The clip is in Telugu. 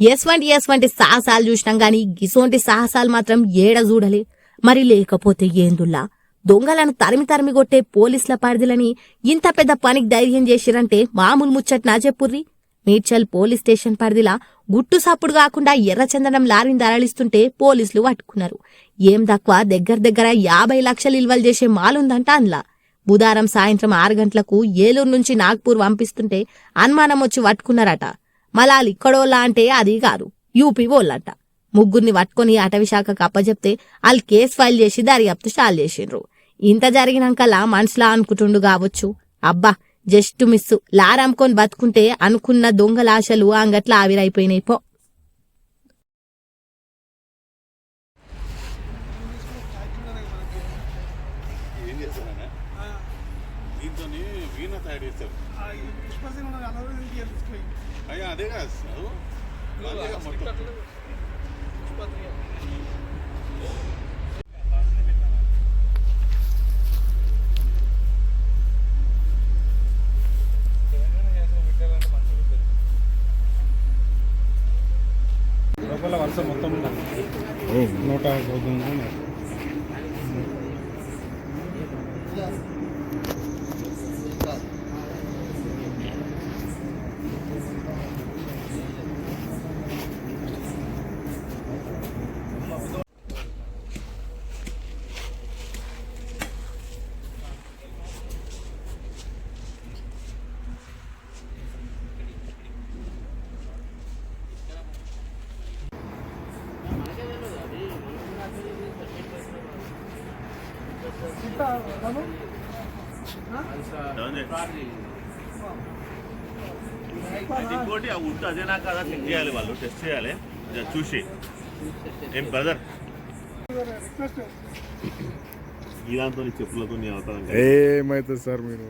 ఎస్వంటి ఎస్వంటి సాహసాలు చూసినాం గాని గిసోంటి సాహసాలు మాత్రం ఏడ చూడలే. మరి లేకపోతే ఏందుల్లా? దొంగలను తరిమి తరిమి కొట్టే పోలీసుల పరిధిలని ఇంత పెద్ద పనికి ధైర్యం చేసిరంటే మామూలు ముచ్చట్ నా చెప్పుర్రి? మీడ్చల్ పోలీస్ స్టేషన్ పరిధిలా గుట్టు సప్పుడు కాకుండా ఎర్రచందనం లారీని దరలిస్తుంటే పోలీసులు పట్టుకున్నారు. ఏం తక్కువ దగ్గర దగ్గర యాభై లక్షలు ఇల్వలు చేసే మాలుందంట అందులా. బుధారం సాయంత్రం ఆరు గంటలకు ఏలూరు నుంచి నాగ్పూర్ పంపిస్తుంటే అనుమానం వచ్చి పట్టుకున్నారట. మలాల్ ఇక్కడోళ్ళ అంటే అది కాదు. యూపీ వాళ్ళంట. ముగ్గురిని పట్టుకొని అటవీ శాఖకు అప్పచెప్తే వాళ్ళు కేసు ఫైల్ చేసి దర్యాప్తు స్టాల్ చేసిండ్రు. ఇంత జరిగినాకలా మనసులా అనుకుంటుండు కావచ్చు. అబ్బా జస్ట్ మిస్ లారమ్కొని బతుకుంటే అనుకున్న దొంగలాశలు అంగట్ల ఆవిరైపోయినాయి పో. దీంతో వీణ తయారు చేస్తారు. అయ్యా అదే కాదు లోపల వరుస మొత్తం నూట చదువుతుంది ఇంకోటి ఆ వుడ్ అదేనా కదా చెక్ చేయాలి వాళ్ళు టెస్ట్ చేయాలి. చూసి. ఏం బ్రదర్? ఈ దాంతో చెప్పులతో నీ అవతారం ఏమైతుంది సార్ మీరు?